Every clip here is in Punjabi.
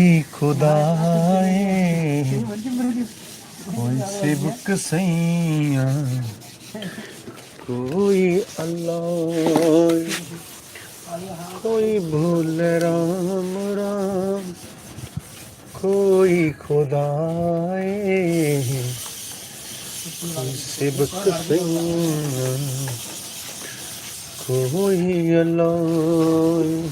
ਕੋਈ ਖੁਦਾਏ। ਕੋਈ ਸਿਬਕ ਸਈਆ। ਕੋਈ ਅੱਲਾਹ, ਕੋਈ ਭੁੱਲ ਰਾਮ ਰਾਮ। ਕੋਈ ਖੁਦਾਏ। ਕੋਈ ਸਿਬਕ ਸਈਆਂ। ਕੋਈ ਅੱਲਾਹ।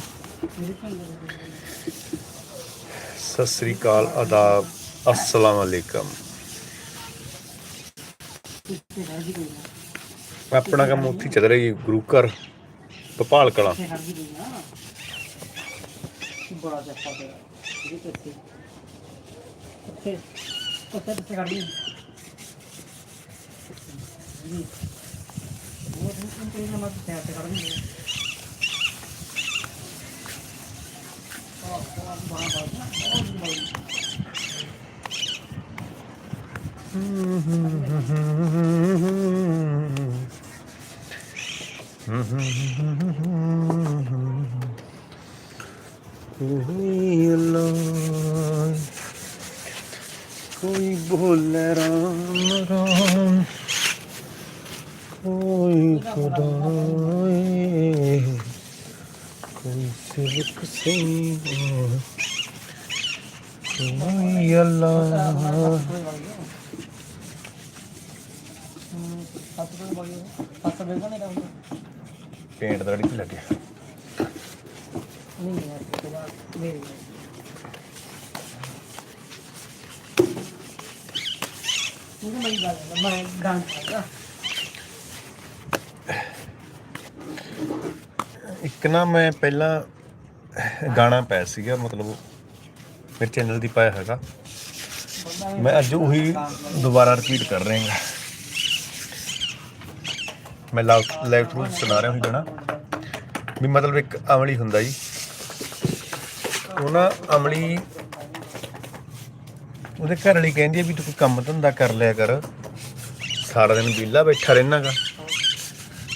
ਸਤਿ ਸ੍ਰੀ ਅਕਾਲ ਆਦਾਬ ਅਸਲਾਮ ਵਾਲੇਕਮ ਆਪਣਾ ਕੰਮ ਉੱਥੇ ਚੱਲ ਰਿਹਾ ਜੀ, ਗੁਰੂ ਘਰ, ਭੋਪਾਲ ਕਲਾਂ। ਬੜਾ ਜੱਫਾ ਤੇ ਇਹ ਕਿੱਥੇ ਉੱਥੇ ਉੱਥੇ ਤੇ ਗਾੜੀ ਜੀ ਉਹ ਤਾਂ ਕੋਈ ਮਤ ਤੇ ਤੇ ਗਾੜੀ ਕੋਈ ਅੱਲਾਹ ਕੋਈ ਬੋਲ ਰਾਮ ਰਾਮ ਪੇਂਟ ਦਾ ਅੜੀ ਲੱਗਿਆ ਨਹੀਂ ਯਾਰ ਮੇਰੀ ਬੜੀ ਗੱਲ ਮੈਂ ਇੱਕ ਨਾ ਮੈਂ ਪਹਿਲਾਂ ਗਾਣਾ ਪਾਇਆ ਸੀਗਾ, ਮਤਲਬ ਮੇਰੇ ਚੈਨਲ ਦੀ ਪਾਇਆ ਹੈਗਾ। ਮੈਂ ਅੱਜ ਉਹੀ ਦੁਬਾਰਾ ਰਿਪੀਟ ਕਰ ਰਿਹਾ ਹਾਂ। ਮੈਂ ਲਾਈਵ ਥਰੂ ਸੁਣਾ ਰਿਹਾ ਹਾਂ ਗਾਣਾ। ਵੀ ਮਤਲਬ ਇੱਕ ਅਮਲੀ ਹੁੰਦਾ ਜੀ। ਉਹ ਨਾ ਅਮਲੀ ਉਹਦੇ ਘਰ ਵਾਲੀ ਕਹਿੰਦੀ ਹੈ ਵੀ ਤੂੰ ਕੋਈ ਕੰਮ ਧੰਦਾ ਕਰ ਲਿਆ ਕਰ। ਸਾਰਾ ਦਿਨ ਵਿਹਲਾ ਬੈਠਾ ਰਹਿਣਾਗਾ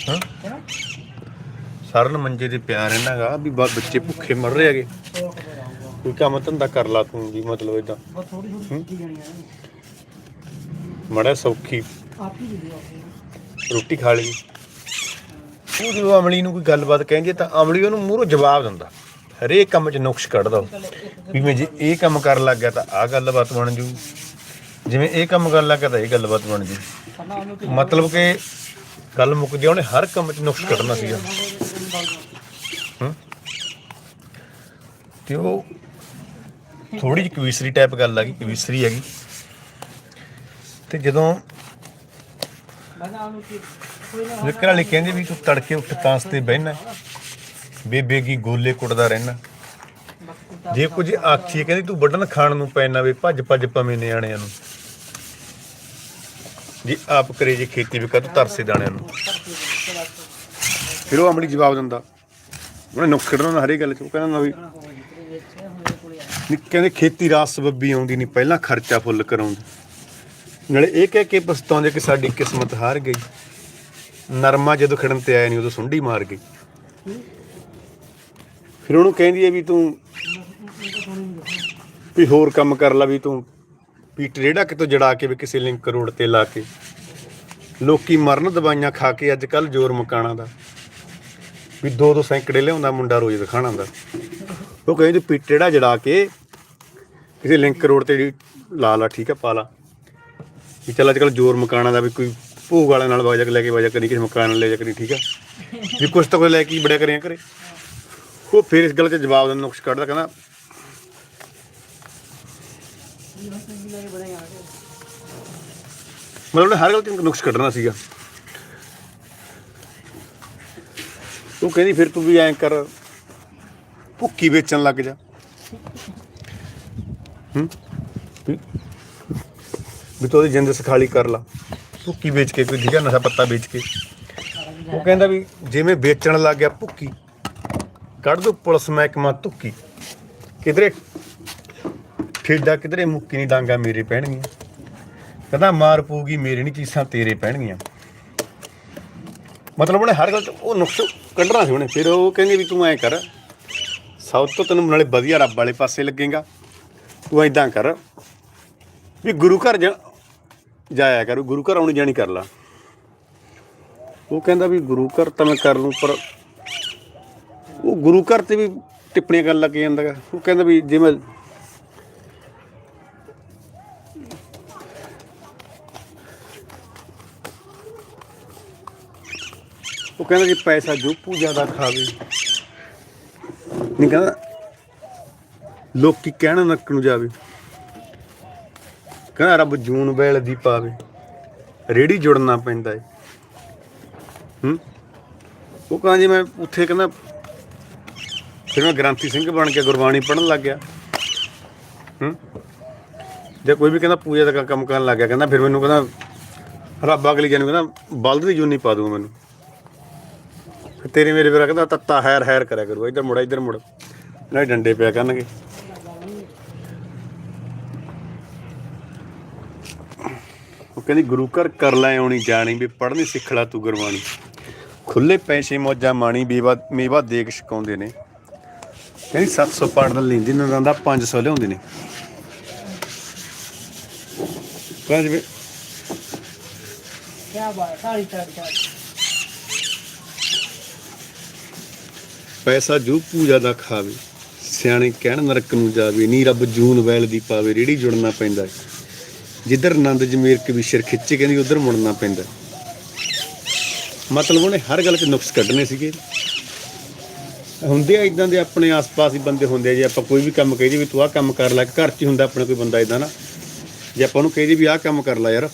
ਹਾਂ? ਕਿਹੜਾ ਸਾਰਾ ਦਿਨ ਮੰਜੇ ਤੇ ਪਿਆ ਰਹਿਣਾਗਾ ਵੀ ਬ- ਬੱਚੇ ਭੁੱਖੇ ਮਰ ਰਹੇ ਹੈਗੇ। ਕੋਈ ਕੰਮ ਧੰਦਾ ਕਰ ਲਾ ਤੂੰ ਵੀ ਮਤਲਬ ਇਦਾਂ ਬਸ ਥੋੜੀ ਥੋੜੀ ਸਿੱਖੀ ਜਾਣੀ ਹੈ ਮੜਾ ਸੌਖੀ। ਆਪ ਹੀ ਦੀ ਆਪ ਰੋਟੀ ਖਾ ਲਈ। ਉਹ ਜਦੋਂ ਅਮਲੀ ਨੂੰ ਕੋਈ ਗੱਲਬਾਤ ਕਹਿੰਦੀ ਤਾਂ ਅਮਲੀ ਉਹਨੂੰ ਮੂਹਰੋਂ ਜਵਾਬ ਦਿੰਦਾ। ਹਰੇਕ ਕੰਮ 'ਚ ਨੁਕਸ ਕੱਢਦਾ ਉਹ। ਵੀ ਮੈਂ ਜੇ ਇਹ ਕੰਮ ਕਰਨ ਲੱਗ ਗਿਆ ਤਾਂ ਆਹ ਗੱਲਬਾਤ ਬਣ ਜੂ। ਜਿਵੇਂ ਇਹ ਕੰਮ ਕਰਨ ਲੱਗ ਗਿਆ ਤਾਂ ਇਹ ਗੱਲਬਾਤ ਬਣ ਜੂ। ਮਤਲਬ ਕਿ ਗੱਲ ਮੁੱਕਦੀ ਆ, ਉਹਨੇ ਹਰ ਕੰਮ 'ਚ ਨੁਕਸ ਕੱਢਣਾ ਸੀਗਾ। ਹਮ? ਤੇ ਉਹ ਥੋੜੀ ਜਿਹੀ ਕਵੀਸਰੀ ਟਾਈਪ ਗੱਲ ਆ ਗਈ, ਕਵੀਸਰੀ ਹੈਗੀ। ਤੇ ਜਦੋਂ ਬਣਾ ਉਹਨੂੰ ਕਿ ਵੀ ਤੂੰ ਤੜਕੇ ਉੱਠ ਤਾਂਸ ਤੇ ਬਹਿਣਾ ਬੇਬੇ ਕੀ ਗੋਲੇ ਕੁੱਟਦਾ ਰਹਿਣਾ ਜੇ ਕੁਝ ਆਖੀਏ ਕਹਿੰਦੀ ਤੂੰ ਵੱਢਣ ਖਾਣ ਨੂੰ ਪੈਣਾ ਵੇ, ਭੱਜ ਭੱਜ ਪਵੇਂ ਨਿਆਣਿਆਂ ਨੂੰ। ਜੀ ਆਪ ਕਰੇ ਜੇ ਖੇਤੀ ਵੀ ਕਦ ਤਰਸੇ ਦਾਣਿਆਂ ਨੂੰ। ਫਿਰ ਉਹ ਅਮਲੀ ਜਵਾਬ ਦਿੰਦਾ। ਉਹਨੇ ਨੁੱਖੜਨਾ ਨਾ ਹਰੇ ਗੱਲ ਚ, ਉਹ ਕਹਿੰਦਾ ਵੀ ਕਹਿੰਦੇ ਖੇਤੀ ਰਾਸ ਸਬੱਬੀ ਆਉਂਦੀ ਨਹੀਂ ਪਹਿਲਾਂ ਖਰਚਾ ਫੁੱਲ ਕਰਾਉਂਦੇ। ਨਾਲੇ ਇਹ ਕਹਿ ਕੇ ਪਛਤਾਉਂਦੇ ਕਿ ਸਾਡੀ ਕਿਸਮਤ ਹਾਰ ਗਈ। ਨਰਮਾ ਜਦੋਂ ਖੜਨ ਤੇ ਆਇਆ ਨਹੀਂ ਉਦੋਂ ਸੁੰਡੀ ਮਾਰ ਗਈ। ਫਿਰ ਉਹਨੂੰ ਕਹਿੰਦੀ ਹੈ ਵੀ ਤੂੰ ਵੀ ਹੋਰ ਕੰਮ ਕਰ ਲੈ ਵੀ ਤੂੰ ਵੀ ਟਰੇੜਾ ਕਿਤੋਂ ਜੜਾ ਕੇ ਵੀ ਕਿਸੇ ਲਿੰਕ ਰੋਡ ਤੇ ਲਾ ਕੇ। ਲੋਕੀ ਮਰਨ ਦਵਾਈਆਂ ਖਾ ਕੇ ਅੱਜ ਕੱਲ ਜ਼ੋਰ ਮਕਾਣਾ ਦਾ। ਵੀ ਦੋ ਦੋ ਸੈਂਕੜੇ ਲਿਆਉਂਦਾ ਮੁੰਡਾ ਰੋਜ਼ ਦਿਖਾਣਾ ਦਾ ਉਹ ਕਹਿੰਦੀ ਵੀ ਜੜਾ ਕੇ ਕਿਸੇ ਲਿੰਕ ਰੋਡ ਤੇ ਜਿਹੜੀ ਲਾ ਲਾ, ਠੀਕ ਹੈ ਪਾ ਲਾ। ਵੀ ਚੱਲ ਅੱਜ ਕੱਲ ਜ਼ੋਰ ਮਕਾਣਾ ਦਾ ਵੀ ਕੋਈ ਭੋਗ ਵਾਲੇ ਨਾਲ ਵਜਾ ਲੈ ਕੇ ਵਜਾ ਕਰੀ, ਕਿਸੇ ਮਕਾਨ ਨਾਲ ਲੈ ਜਾ ਕਰੀ, ਠੀਕ ਹੈ ਵੀ ਕੁਛ ਤਾਂ ਕੋਈ ਲੈ ਕੇ ਬੜਿਆ ਕਰਿਆ ਕਰੇ। ਉਹ ਫਿਰ ਇਸ ਗੱਲ 'ਚ ਜਵਾਬ ਦਾ ਨੁਕਸ ਕੱਢਦਾ, ਕਹਿੰਦਾ, ਮਤਲਬ ਹਰ ਗੱਲ ਤੇ ਨੁਕਸ ਕੱਢਣਾ ਸੀਗਾ। ਤੂੰ ਕਹਿੰਦੀ ਫਿਰ ਤੂੰ ਵੀ ਐਂ ਕਰ, ਭੁੱਕੀ ਵੇਚਣ ਲੱਗ ਜਾ। ਹੂੰ? ਵੀ ਤੂੰ ਉਹਦੀ ਜਿੰਦ ਸਖਾਲੀ ਕਰ ਲਾ, ਭੁੱਕੀ ਵੇਚ ਕੇ, ਕੋਈ ਠੀਕ ਨਸ਼ਾ ਪੱਤਾ ਵੇਚ ਕੇ। ਉਹ ਕਹਿੰਦਾ ਵੀ ਜਿਵੇਂ ਵੇਚਣ ਲੱਗ ਗਿਆ ਭੁੱਕੀ, ਕੱਢ ਦੋ ਪੁਲਿਸ ਮਹਿਕਮਾ ਧੁੱਕੀ। ਕਿਧਰੇ ਠੇਡਾ ਕਿਧਰੇ ਮੁੱਕੀ ਨਹੀਂ ਡਾਂਗਾ ਮੇਰੇ ਪੈਣਗੀਆਂ। ਕਹਿੰਦਾ ਮਾਰ ਪੂਗੀ ਮੇਰੇ ਨਹੀਂ ਚੀਸਾਂ ਤੇਰੇ ਪੈਣਗੀਆਂ। ਮਤਲਬ ਉਹਨੇ ਹਰ ਗੱਲ 'ਚ ਉਹ ਨੁਕਸ ਕੱਢਣਾ ਸੀ ਉਹਨੇ, ਫਿਰ ਉਹ ਕਹਿੰਦੇ ਵੀ ਤੂੰ ਐਂ ਕਰ, ਸਭ ਤੋਂ ਤੈਨੂੰ ਨਾਲੇ ਵਧੀਆ ਰੱਬ ਵਾਲੇ ਪਾਸੇ ਲੱਗੇਗਾ, ਤੂੰ ਏਦਾਂ ਕਰ ਵੀ ਗੁਰੂ ਘਰ ਜਾ, ਜਾਇਆ ਕਰ, ਗੁਰੂ ਘਰ ਆਉਣੀ ਜਾਣੀ ਕਰ ਲਾ ਉਹ ਕਹਿੰਦਾ ਵੀ ਗੁਰੂ ਘਰ ਤਾਂ ਮੈਂ ਕਰ ਲੂੰ, ਪਰ ਉਹ ਗੁਰੂ ਘਰ ਤੇ ਵੀ ਟਿੱਪਣੀਆਂ ਕਰਨ ਲੱਗ ਜਾਂਦਾ ਗਾ। ਉਹ ਕਹਿੰਦਾ ਵੀ ਜੇ ਮੈਂ ਉਹ ਕਹਿੰਦਾ ਕਿ ਪੈਸਾ ਜੋਪੂ ਜ਼ਿਆਦਾ ਖਾਵੇ। ਨਹੀਂ ਕਹਿੰਦਾ, ਲੋਕੀ ਕਹਿਣ ਨੱਕ ਨੂੰ ਜਾਵੇ। ਕਹਿੰਦਾ ਰੱਬ ਜੂਨ ਬੈਲ ਦੀ ਪਾਵੇ। ਰੇੜੀ ਜੁੜਨਾ ਪੈਂਦਾ ਏ। ਹੂੰ? ਉਹ ਕਹਿੰਦਾ ਜੀ ਮੈਂ ਉੱਥੇ ਕਹਿੰਦਾ, ਫਿਰ ਮੈਂ ਗ੍ਰੰਥੀ ਸਿੰਘ ਬਣ ਕੇ ਗੁਰਬਾਣੀ ਪੜਨ ਲੱਗ ਗਿਆ। ਹੂੰ? ਜੇ ਕੋਈ ਵੀ ਕਹਿੰਦਾ ਪੂਜਾ ਦਾ ਕੰਮ ਕਰਨ ਲੱਗ ਗਿਆ, ਕਹਿੰਦਾ ਫਿਰ ਮੈਨੂੰ ਕਹਿੰਦਾ, ਰੱਬ ਅਗਲੀ ਜਾਨੂੰ ਕਹਿੰਦਾ, ਬਲਦ ਦੀ ਜੂਨੀ ਪਾ ਦੂੰਗਾ ਮੈਨੂੰ। ਫਿਰ ਤੇਰੇ ਮੇਰੇ ਵੀਰਾ ਕਹਿੰਦਾ ਤੱਤਾ ਹੈਰ ਹੈਰ ਕਰਿਆ ਕਰੂ, ਇੱਧਰ ਮੁੜ ਇੱਧਰ ਮੁੜ। ਨਾ ਡੰਡੇ ਪਿਆ ਕਰਨਗੇ। ਉਹ ਕਹਿੰਦੀ, ਗੁਰੂ ਘਰ ਕਰ ਲੈ ਆਉਣੀ ਜਾਣੀ ਵੀ ਪੜ੍ਹਨੀ ਸਿੱਖ ਲਾ ਤੂੰ ਗੁਰਬਾਣੀ। ਖੁੱਲੇ ਪੈਸੇ ਮੌਜਾਂ ਮਾਣੀ ਬੀਵਾ ਮੇਵਾ ਦੇਖ ਛਕਾਉਂਦੇ ਨੇ। ਕਹਿੰਦੀ 700 ਪੜ੍ਹਨ ਲੈਂਦੀ, ਨਾ ਦਾ 500 ਲਿਆਉਂਦੇ ਨੇ। ਕਹਿੰਦੀ ਵੀ ਕਿਆ ਬਾਤ ਸਾਰੀ ਚੜ ਪੈਸਾ ਜੋ ਪੂਜਾ ਦਾ ਖਾਵੇ, ਸਿਆਣੇ ਕਹਿਣ ਨਰਕ ਨੂੰ ਜਾਵੇ, ਨੀ ਰੱਬ ਜੂਨ ਵੈਲ ਦੀ ਪਾਵੇ, ਰੇੜੀ ਜੁੜਨਾ ਪੈਂਦਾ ਜਿੱਧਰ ਆਨੰਦ ਜਮੀਰ ਕਵੀਸ਼ਰ ਵੀ ਖਿੱਚੇ ਕਹਿੰਦੀ, ਉਧਰ ਮੁੜਨਾ ਪੈਂਦਾ ਮਤਲਬ ਉਹਨੇ ਹਰ ਗੱਲ 'ਚ ਨੁਕਸ ਕੱਢਨੇ ਸੀਗੇ। ਹੁੰਦੇ ਆ ਇਦਾਂ ਦੇ ਆਪਣੇ ਆਸ-ਪਾਸ ਹੀ ਬੰਦੇ ਹੁੰਦੇ ਆ, ਜੇ ਆਪਾਂ ਕੋਈ ਵੀ ਕੰਮ ਕਹੀਏ ਵੀ ਤੂੰ ਆਹ ਕੰਮ ਕਰ ਲੈ, ਘਰ 'ਚ ਹੀ ਹੁੰਦਾ ਆਪਣਾ ਕੋਈ ਬੰਦਾ ਇਦਾਂ ਨਾ। ਜੇ ਆਪਾਂ ਉਹਨੂੰ ਕਹੀਏ ਵੀ ਆਹ ਕੰਮ ਕਰ ਲੈ ਯਾਰ,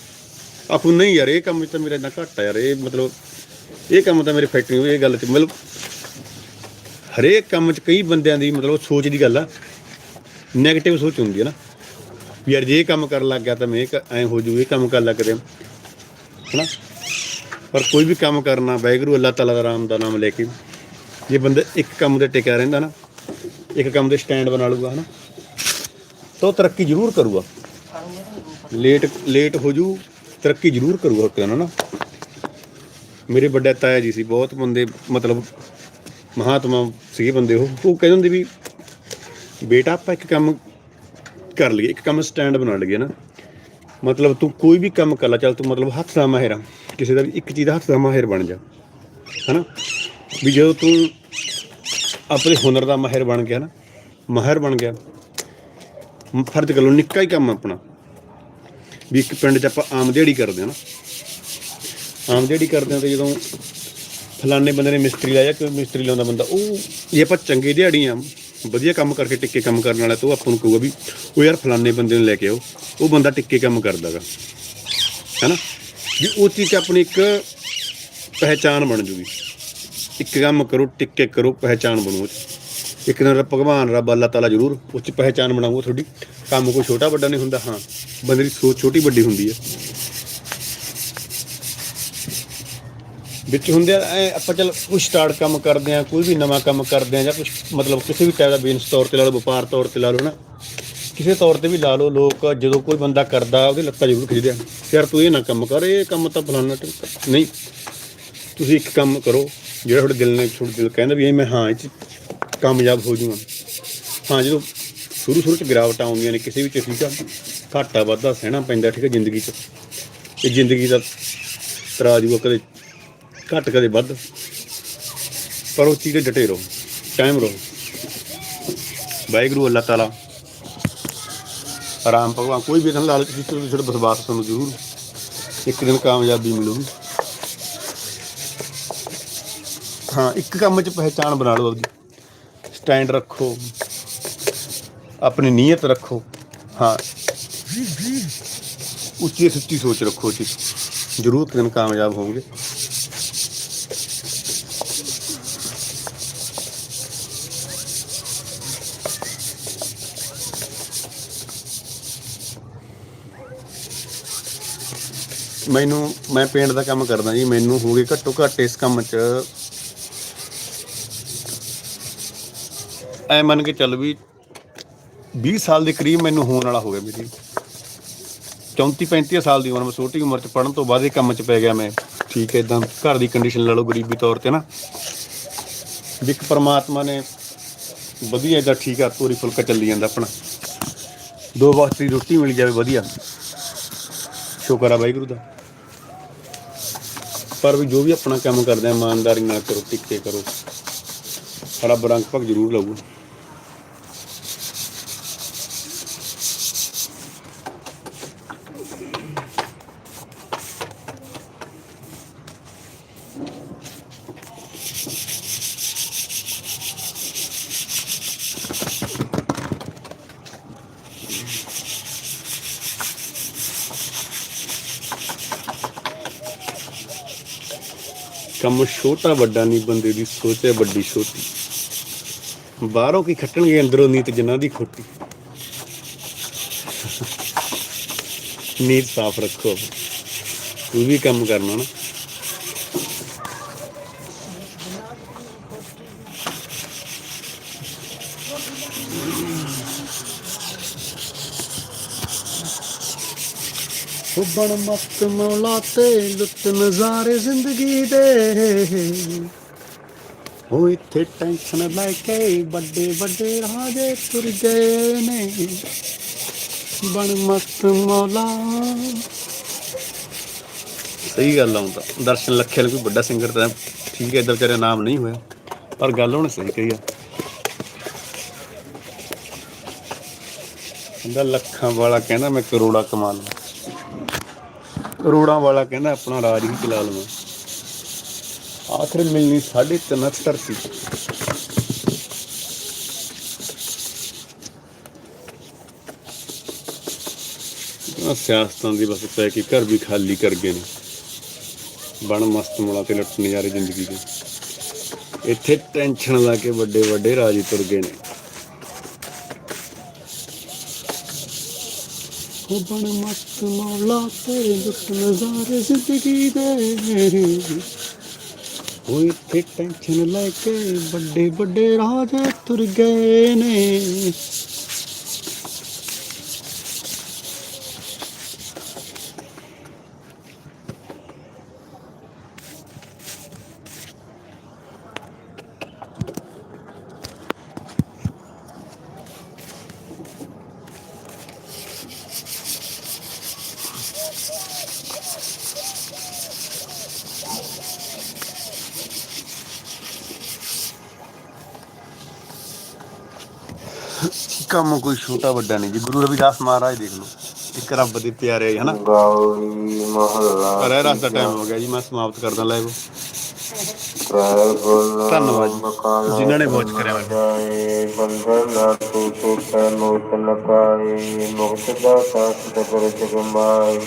ਆਖੂ ਨਹੀਂ ਯਾਰ, ਇਹ ਕੰਮ 'ਚ ਤਾਂ ਮੇਰਾ ਇੰਨਾ ਘੱਟ ਆ ਯਾਰ, ਇਹ ਮਤਲਬ, ਇਹ ਕੰਮ ਤਾਂ ਮੇਰੇ ਫੈਕਟਰੀ ਇਹ ਗੱਲ 'ਚ, ਮਤਲਬ ਹਰੇਕ ਕੰਮ 'ਚ ਕਈ ਬੰਦਿਆਂ ਦੀ ਮਤਲਬ ਸੋਚ ਦੀ ਗੱਲ ਆ। 네ਗੇਟਿਵ ਸੋਚ ਹੁੰਦੀ ਹੈ ਨਾ। ਵੀ ਯਾਰ ਜੇ ਇਹ ਕੰਮ ਕਰਨ ਲੱਗ ਗਿਆ ਤਾਂ ਮੈਂ ਐ ਹੋ ਜੂ, ਇਹ ਕੰਮ ਕਰ ਲੱਗਦੇ ਹਨਾ? ਪਰ ਕੋਈ ਵੀ ਕੰਮ ਕਰਨਾ, ਵਾਹਿਗੁਰੂ ਅੱਲਾਹ ਤਾਲਾ ਦਾ ਰਾਮ ਦਾ ਨਾਮ ਲੈ ਕੇ ਜੇ ਬੰਦਾ ਇੱਕ ਕੰਮ ਤੇ ਟਿਕਿਆ ਰਹਿੰਦਾ ਨਾ, ਇੱਕ ਕੰਮ ਦੇ ਸਟੈਂਡ ਬਣਾ ਲੂਗਾ ਹਨਾ? ਤਾਂ ਉਹ ਤਰੱਕੀ ਜ਼ਰੂਰ ਕਰੂਗਾ। ਲੇਟ ਲੇਟ ਹੋ ਜੂ, ਤਰੱਕੀ ਜ਼ਰੂਰ ਕਰੂਗਾ ਉੱਤੇ ਨਾ ਮੇਰੇ ਵੱਡੇ ਤਾਇਆ ਜੀ ਸੀ, ਬਹੁਤ ਬੰਦੇ ਮਤਲਬ ਮਹਾਤਮਾ ਸੀਗੇ ਬੰਦੇ ਉਹ ਉਹ ਕਹਿੰਦੇ ਹੁੰਦੇ ਵੀ ਬੇਟਾ ਆਪਾਂ ਇੱਕ ਕੰਮ ਕਰ ਲਈਏ, ਇੱਕ ਕੰਮ ਸਟੈਂਡ ਬਣਾ ਲਈਏ ਨਾ। ਮਤਲਬ ਤੂੰ ਕੋਈ ਵੀ ਕੰਮ ਕਰ ਲੈ, ਚੱਲ ਤੂੰ ਮਤਲਬ ਹੱਥ ਦਾ ਮਾਹਿਰ ਆ, ਕਿਸੇ ਦਾ ਵੀ ਇੱਕ ਚੀਜ਼ ਦਾ ਹੱਥ ਦਾ ਮਾਹਿਰ ਬਣ ਜਾ, ਹਨਾ? ਵੀ ਜਦੋਂ ਤੂੰ ਆਪਣੇ ਹੁਨਰ ਦਾ ਮਾਹਿਰ ਬਣ ਗਿਆ ਨਾ, ਮਾਹਿਰ ਬਣ ਗਿਆ ਫਰਜ਼ ਕਰ ਲਓ ਨਿੱਕਾ ਹੀ ਕੰਮ ਆਪਣਾ। ਵੀ ਇੱਕ ਪਿੰਡ 'ਚ ਆਪਾਂ ਆਮ ਦਿਹਾੜੀ ਕਰਦੇ ਹਾਂ ਨਾ। ਆਮ ਦਿਹਾੜੀ ਕਰਦੇ ਹਾਂ ਤੇ ਜਦੋਂ ਫਲਾਣੇ ਬੰਦੇ ਨੇ ਮਿਸਤਰੀ ਲਾਇਆ ਕਿ ਮਿਸਤਰੀ ਲਾਉਂਦਾ ਬੰਦਾ? ਉਹ ਜੇ ਆਪਾਂ ਚੰਗੇ ਦਿਹਾੜੀ ਦਿਹਾੜੀਆਂ ਵਧੀਆ ਕੰਮ ਕਰਕੇ ਟਿੱਕੇ ਕੰਮ ਕਰਨ ਵਾਲਾ, ਤਾਂ ਉਹ ਆਪਾਂ ਨੂੰ ਕਹੂਗਾ ਵੀ ਉਹ ਯਾਰ ਫਲਾਣੇ ਬੰਦੇ ਨੂੰ ਲੈ ਕੇ ਆਓ। ਉਹ ਬੰਦਾ ਟਿੱਕੇ ਕੰਮ ਕਰਦਾਗਾ। ਹੈਨਾ? ਵੀ ਉਹ ਚੀਜ਼ 'ਚ ਆਪਣੀ ਇੱਕ ਪਹਿਚਾਨ ਬਣ ਜੂਗੀ। ਇੱਕ ਕੰਮ ਕਰੋ, ਟਿੱਕੇ ਕਰੋ ਪਹਿਚਾਨ ਬਣੂ 'ਚ। ਇੱਕ ਦਿਨ ਭਗਵਾਨ, ਰੱਬ ਅੱਲਾਹ ਤਾਲਾ ਜ਼ਰੂਰ ਉਸ 'ਚ ਪਹਿਚਾਨ ਬਣਾਊਗਾ ਤੁਹਾਡੀ। ਕੰਮ ਕੋਈ ਛੋਟਾ ਵੱਡਾ ਨਹੀਂ ਹੁੰਦਾ, ਹਾਂ। ਬੰਦੇ ਦੀ ਸੋਚ ਛੋਟੀ ਵੱਡੀ ਹੁੰਦੀ ਹੈ ਵਿੱਚ ਹੁੰਦੇ ਆ, ਐਂ ਆਪਾਂ ਚਲ ਕੋਈ ਸਟਾਰਟ ਕੰਮ ਕਰਦੇ ਆ, ਕੋਈ ਵੀ ਨਵਾਂ ਕੰਮ ਕਰਦੇ ਆ ਜਾਂ ਕੁਝ ਮਤਲਬ ਕਿਸੇ ਵੀ ਟਾਈਪ ਦਾ ਬਿਜ਼ਨਸ ਤੌਰ ਤੇ ਲਾ ਲਓ, ਵਪਾਰ ਤੌਰ ਤੇ ਲਾ ਲਓ ਨਾ, ਕਿਸੇ ਤੌਰ ਤੇ ਵੀ ਲਾ ਲਓ, ਲੋਕ ਜਦੋਂ ਕੋਈ ਬੰਦਾ ਕਰਦਾ, ਉਹਦੇ ਲੱਤਾਂ ਜ਼ਰੂਰ ਖਿੱਚਦੇ ਆ। ਯਾਰ ਤੂੰ ਇਹ ਨਾ ਕੰਮ ਕਰ, ਇਹ ਕੰਮ ਤਾਂ ਫਲਾਣਾ ਨਹੀਂ, ਤੁਸੀਂ ਇੱਕ ਕੰਮ ਕਰੋ, ਜਿਹੜਾ ਤੁਹਾਡੇ ਦਿਲ ਨੇ, ਤੁਹਾਡੇ ਦਿਲ ਕਹਿੰਦਾ ਵੀ ਇਹ ਮੈਂ, ਹਾਂ, ਇਹ 'ਚ ਕਾਮਯਾਬ ਹੋ ਜਾਊਂਗਾ। ਹਾਂ, ਜਦੋਂ ਸ਼ੁਰੂ ਸ਼ੁਰੂ ਚ ਗਿਰਾਵਟਾਂ ਆਉਂਦੀਆਂ ਨੇ, ਕਿਸੇ ਵੀ ਚ ਠੀਕ ਆ, ਘਾਟਾ ਵਾਧਾ ਸਹਿਣਾ ਪੈਂਦਾ, ਠੀਕ ਹੈ ਜ਼ਿੰਦਗੀ 'ਚ। ਇਹ ਜ਼ਿੰਦਗੀ ਦਾ ਤਰਾਜੂ ਕਦੇ ਘੱਟ ਕਦੇ ਵੱਧ, ਪਰ ਉਹ ਚੀਜ਼ ਡਟੇ ਰਹੋ ਟਾਈਮ ਰਹੋ। ਵਾਹਿਗੁਰੂ ਅੱਲਾਹ ਤਾਲਾ ਆਰਾਮ ਭਗਵਾਨ, ਕੋਈ ਵੀ ਤੁਹਾਨੂੰ ਲਾਲਚ ਦੀ ਤੁਹਾਨੂੰ ਵਿਸ਼ਵਾਸ ਤੁਹਾਨੂੰ ਜ਼ਰੂਰ ਇੱਕ ਦਿਨ ਕਾਮਯਾਬੀ ਮਿਲੂਗੀ। ਹਾਂ, ਇੱਕ ਕੰਮ 'ਚ ਪਹਿਚਾਣ ਬਣਾ ਲਓ ਆਪਦੀ। ਸਟੈਂਡ ਰੱਖੋ, ਆਪਣੀ ਨੀਅਤ ਰੱਖੋ। ਹਾਂ, ਉੱਚੀ ਸੁੱਚੀ ਸੋਚ ਰੱਖੋ ਜੀ ਜ਼ਰੂਰ ਦਿਨ ਕਾਮਯਾਬ ਹੋਵੋਗੇ। ਮੈਨੂੰ, ਮੈਂ ਪੇਂਟ ਦਾ ਕੰਮ ਕਰਦਾ ਜੀ, ਮੈਨੂੰ ਹੋ ਗਏ ਘੱਟੋ ਘੱਟ ਇਸ ਕੰਮ 'ਚ ਐ ਮੰਨ ਕੇ ਚੱਲ ਵੀ 20 ਸਾਲ ਦੇ ਕਰੀਬ ਮੈਨੂੰ ਹੋਣ ਵਾਲਾ ਹੋ ਗਿਆ ਮੇਰੀ। 34 35 ਸਾਲ ਦੀ ਉਮਰ, ਮੈਂ ਛੋਟੀ ਉਮਰ 'ਚ ਪੜਨ ਤੋਂ ਬਾਅਦ ਇਹ ਕੰਮ 'ਚ ਪੈ ਗਿਆ ਮੈਂ। ਠੀਕ ਹੈ, ਇਦਾਂ ਘਰ ਦੀ ਕੰਡੀਸ਼ਨ ਲਾ ਲਓ ਗਰੀਬੀ ਤੌਰ ਤੇ ਨਾ। ਵੀ ਇੱਕ ਪ੍ਰਮਾਤਮਾ ਨੇ ਵਧੀਆ ਇਦਾਂ ਠੀਕ ਆ, ਤੋਰੀ ਫੁਲਕਾ ਚੱਲੀ ਜਾਂਦਾ ਆਪਣਾ। ਦੋ ਵਕਤ ਦੀ ਰੋਟੀ ਮਿਲ ਜਾਵੇ ਵਧੀਆ। ਸ਼ੁਕਰ ਆ ਵਾਹਿਗੁਰੂ ਦਾ। ਪਰ ਵੀ ਜੋ ਵੀ ਆਪਣਾ ਕੰਮ ਕਰਦੇ ਆ, ਇਮਾਨਦਾਰੀ ਨਾਲ ਕਰੋ, ਟਿੱਕੇ ਕਰੋ। ਰੱਬ ਰੰਗ ਭਗ ਜ਼ਰੂਰ ਲਾਊਗਾ। ਕੰਮ ਛੋਟਾ ਵੱਡਾ ਨਹੀਂ, ਬੰਦੇ ਦੀ ਸੋਚ ਹੈ ਵੱਡੀ ਛੋਟੀ। ਬਾਹਰੋਂ ਕੀ ਖੱਟਣਗੇ, ਅੰਦਰੋਂ ਨੀਤ ਜਿਨ੍ਹਾਂ ਦੀ ਖੋਟੀ। ਨੀਤ ਸਾਫ਼ ਰੱਖੋ। ਕੋਈ ਵੀ ਕੰਮ ਕਰਨਾ ਨਾ। ਉਹ ਬਣ ਮਸਤ ਮੌਲਾ ਤੇ ਲੁੱਟ ਨਜ਼ਾਰੇ ਜ਼ਿੰਦਗੀ ਦੇ। ਉਹ ਇੱਥੇ ਟੈਨਸ਼ਨ ਲੈ ਕੇ ਵੱਡੇ ਵੱਡੇ ਰਾਜੇ ਤੁਰ ਗਏ ਨੇ। ਬਣ ਮਸਤ ਮੌਲਾ। ਸਹੀ ਗੱਲ ਆਉਂਦਾ ਦਰਸ਼ਨ ਲੱਖੇ ਵਾਲਾ ਕੋਈ ਵੱਡਾ ਸਿੰਗਰ ਤਾਂ ਠੀਕ ਹੈ ਇਦਾਂ ਵਿਚਾਰੇ ਨਾਮ ਨਹੀਂ ਹੋਇਆ। ਪਰ ਗੱਲ ਹੁਣ ਸਹੀ ਕਹੀ ਆ। ਕਹਿੰਦਾ ਲੱਖਾਂ ਵਾਲਾ ਕਹਿੰਦਾ ਮੈਂ ਕਰੋੜਾ ਕਮਾ ਲਵਾਂ। ਰੋੜਾਂ ਵਾਲਾ ਕਹਿੰਦਾ ਆਪਣਾ ਰਾਜ ਹੀ ਚਲਾ ਲਵਾਂ। ਆਖਰ ਮਿਲਣੀ 3.5 ਸੀ ਆਹ ਸਿਆਸਤਾਂ ਦੀ ਬਸ ਪੈ ਕੇ ਘਰ ਵੀ ਖਾਲੀ ਕਰ ਗਏ ਨੇ। ਬਣ ਮਸਤ ਮੁਲਾ ਤੇ ਲੁੱਟ ਨਜ਼ਾਰੇ ਜ਼ਿੰਦਗੀ ਦੇ। ਇੱਥੇ ਟੈਨਸ਼ਨ ਲਾ ਕੇ ਵੱਡੇ ਵੱਡੇ ਰਾਜੀ ਤੁਰ ਗਏ ਨੇ। ਉਹ ਬਣ ਮਸਤ ਮੌਲਾ ਤੇਰੇ ਲੁੱਟ ਨਜ਼ਾਰੇ ਜ਼ਿੰਦਗੀ ਦੇ। ਉਹ ਇੱਥੇ ਟੈਨਸ਼ਨ ਲੈ ਕੇ ਵੱਡੇ ਵੱਡੇ ਰਾਜੇ ਤੁਰ ਗਏ ਨੇ। ਕੰਮ ਕੋਈ ਛੋਟਾ ਵੱਡਾ ਨਹੀਂ ਜੀ ਗੁਰੂ ਰਵਿਦਾਸ ਮਹਾਰਾਜ ਦੇਖ ਲਓ ਇੱਕ ਰੱਬ ਦੇ ਪਿਆਰੇ ਹੈ ਨਾ ਗਾਉਰੀ ਮਹੱਲਾ ਪਰ ਇਹ ਰਸ ਦਾ ਟਾਈਮ ਹੋ ਗਿਆ ਜੀ ਮੈਂ ਸਮਾਪਤ ਕਰਦਾ ਲਾਈਵ ਧੰਨਵਾਦ ਧੰਨਵਾਦ ਜੀ, ਜਿਨ੍ਹਾਂ ਨੇ watch ਕਰਿਆ ਹੋਇਆ। ਜਾਏ ਬੰਧਨ ਨਾ ਤੂੰ ਤੂੰ ਤੈ ਮੋਤ ਨ ਪਾਏ ਮੁਕਤ ਦਾ ਸਾਥ ਤਪਰ ਜਗਮਾਏ।